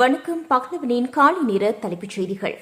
வணக்கம் பக்லவனின் காலை நேர தலைப்புச் செய்திகள்.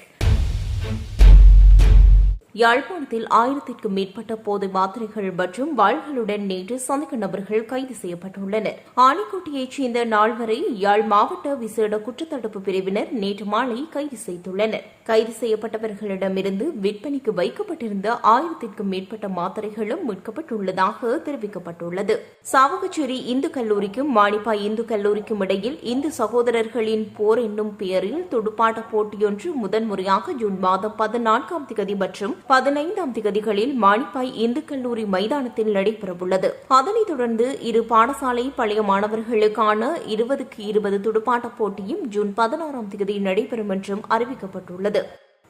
யாழ்ப்பாணத்தில் ஆயிரத்திற்கும் மேற்பட்ட போதை மாத்திரைகள் மற்றும் வாள்களுடன் நேற்று சந்தேக நபர்கள் கைது செய்யப்பட்டுள்ளனர். ஆனைக்கோட்டையைச் சேர்ந்த நால்வரை யாழ் மாவட்ட விசேட குற்றத்தடுப்பு பிரிவினர் நேற்று மாலை கைது செய்துள்ளனர். கைது செய்யப்பட்டவர்களிடமிருந்து விற்பனைக்கு வைக்கப்பட்டிருந்த ஆயிரத்திற்கும் மேற்பட்ட மாத்திரைகளும் மீட்கப்பட்டுள்ளதாக தெரிவிக்கப்பட்டுள்ளது. சாவகச்சேரி இந்து கல்லூரிக்கும் மாணிப்பா இந்து கல்லூரிக்கும் இடையில் இந்து சகோதரர்களின் போர் என்னும் பெயரில் துடுப்பாட்ட போட்டியொன்று முதன்முறையாக ஜூன் மாதம் பதினான்காம் திகதி மற்றும் பதினைந்தாம் திகதிகளில் மானிப்பாய் இந்து கல்லூரி மைதானத்தில் நடைபெறவுள்ளது. அதனைத் தொடர்ந்து இரு பாடசாலை பழைய மாணவர்களுக்கான இருபதுக்கு இருபது துடுப்பாட்ட போட்டியும் ஜூன் பதினாறாம் தேதி நடைபெறும் என்றும் அறிவிக்கப்பட்டுள்ளது.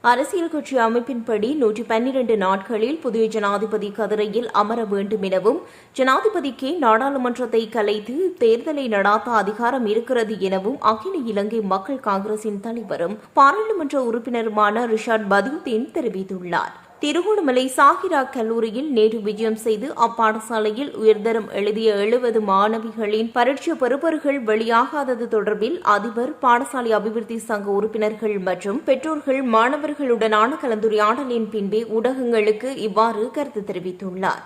அரசியல் கட்சி அமைப்பின்படி நூற்றி பன்னிரண்டு நாட்களில் புதிய ஜனாதிபதி கதிரையில் அமர வேண்டும் எனவும் ஜனாதிபதிக்கே நாடாளுமன்றத்தை கலைத்து தேர்தலை நடாத்த அதிகாரம் இருக்கிறது எனவும் அகில இலங்கை மக்கள் காங்கிரசின் தலைவரும் பாராளுமன்ற உறுப்பினருமான ரிஷாட் பதியுதீன் தெரிவித்துள்ளார். திருகோணமலை சாகிரா கல்லூரியில் நேற்று விஜயம் செய்து அப்பாடசாலையில் உயர்தரம் எழுதிய எழுபது மாணவிகளின் பரீட்சை பெறுபர்கள் வெளியாகாதது தொடர்பில் அதிபர் பாடசாலை அபிவிருத்தி சங்க உறுப்பினர்கள் மற்றும் பெற்றோர்கள் மாணவர்களுடனான கலந்துரையாடலின் பின்பே ஊடகங்களுக்கு இவ்வாறு கருத்து தெரிவித்துள்ளார்.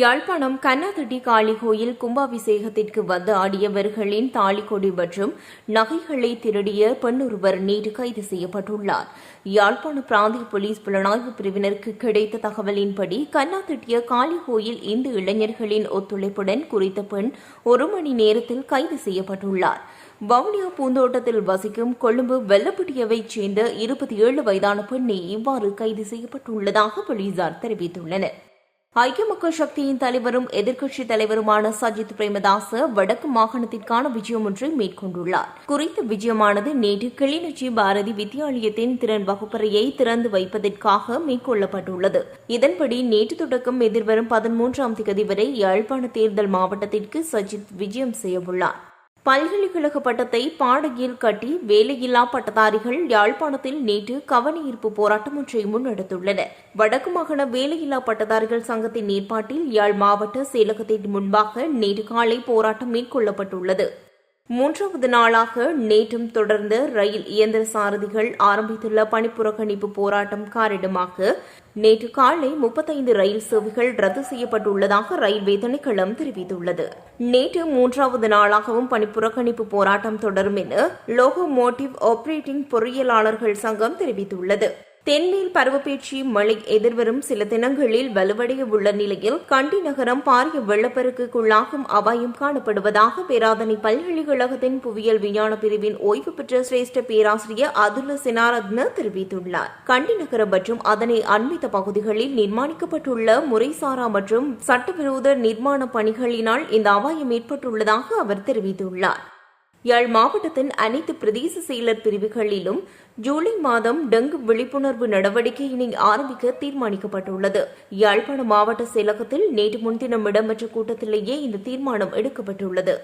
யாழ்ப்பாணம் கண்ணாதட்டி காளி கோயில் கும்பாபிஷேகத்திற்கு வந்து ஆடியவர்களின் தாலிக்கொடி மற்றும் நகைகளை திருடிய பெண்ணொருவர் நேற்று கைது செய்யப்பட்டுள்ளார். யாழ்ப்பாண பிராந்திய போலீஸ் புலனாய்வு பிரிவினருக்கு கிடைத்த தகவலின்படி கண்ணாதட்டிய காளி கோயில் இந்து இளைஞர்களின் ஒத்துழைப்புடன் குறித்த பெண் ஒரு மணி நேரத்தில் கைது செய்யப்பட்டுள்ளார். வவுனியா பூந்தோட்டத்தில் வசிக்கும் கொழும்பு வெள்ளப்பட்டியவைச் சேர்ந்த இருபத்தி ஏழு வயதான பெண்ணை இவ்வாறு கைது செய்யப்பட்டுள்ளதாக போலீசார் தெரிவித்துள்ளனர். ஐக்கிய மக்கள் சக்தியின் தலைவரும் எதிர்க்கட்சித் தலைவருமான சஜித் பிரேமதாச வடக்கு மாகாணத்திற்கான விஜயம் ஒன்றை மேற்கொண்டுள்ளார். குறித்த விஜயமானது நேற்று கிளிநொச்சி பாரதி வித்தியாலயத்தின் திறன் வகுப்பறையை திறந்து வைப்பதற்காக மேற்கொள்ளப்பட்டுள்ளது. இதன்படி நேற்று தொடக்கம் எதிர்வரும் பதிமூன்றாம் தேதி வரை யாழ்ப்பாண தேர்தல் மாவட்டத்திற்கு சஜித் விஜயம் செய்யவுள்ளார். பல்கலைக்கழக பட்டத்தை பாடகியில் கட்டி வேலையில்லா பட்டதாரிகள் யாழ்ப்பாணத்தில் நேற்று கவனஈர்ப்பு போராட்டம் ஒன்றை முன்னெடுத்துள்ளனர். வடக்கு மாகாண வேலையில்லா பட்டதாரிகள் சங்கத்தின் ஏற்பாட்டில் யாழ் மாவட்ட செயலகத்தின் முன்பாக நேற்று காலை போராட்டம் மேற்கொள்ளப்பட்டுள்ளது. மூன்றாவது நாளாக நேற்றும் தொடர்ந்த ரயில் இயந்திர சாரதிகள் ஆரம்பித்துள்ள பணிப்புறக்கணிப்பு போராட்டம் காரணமாக நேற்று காலை முப்பத்தைந்து ரயில் சேவைகள் ரத்து செய்யப்பட்டுள்ளதாக ரயில்வே திணைக்களம் தெரிவித்துள்ளது. நேற்று மூன்றாவது நாளாகவும் பணிப்புறக்கணிப்பு போராட்டம் தொடரும் என லோகோ மோட்டிவ் ஆபரேட்டிங் பொறியியலாளர்கள் சங்கம் தெரிவித்துள்ளது. தென்மேல் பருவப்பேச்சி மழை எதிர்வரும் சில தினங்களில் வலுவடைய உள்ள நிலையில் கண்டி நகரம் பாரிய வெள்ளப்பெருக்குள்ளாகும் அபாயம் காணப்படுவதாக பேராதனை பல்கலைக்கழகத்தின் புவியியல் விஞ்ஞான பிரிவின் ஓய்வு பெற்ற சிரேஷ்ட பேராசிரியர் அதுல சினாரத்ன தெரிவித்துள்ளார். கண்டி நகரம் மற்றும் அதனை அண்மித்த பகுதிகளில் நிர்மாணிக்கப்பட்டுள்ள முறைசாரா மற்றும் சட்டவிரோத நிர்மாண பணிகளினால் இந்த அபாயம் ஏற்பட்டுள்ளதாக அவர் தெரிவித்துள்ளார். யாழ் மாவட்டத்தின் அனைத்து பிரதேச செயலர் பிரிவுகளிலும் ஜூலை மாதம் டெங்கு விழிப்புணர்வு நடவடிக்கையினை ஆரம்பிக்க தீர்மானிக்கப்பட்டுள்ளது. யாழ்ப்பாண மாவட்ட செயலகத்தில் நேற்று முன்தினம் இடம்பெற்ற கூட்டத்திலேயே இந்த தீர்மானம் எடுக்கப்பட்டுள்ளது.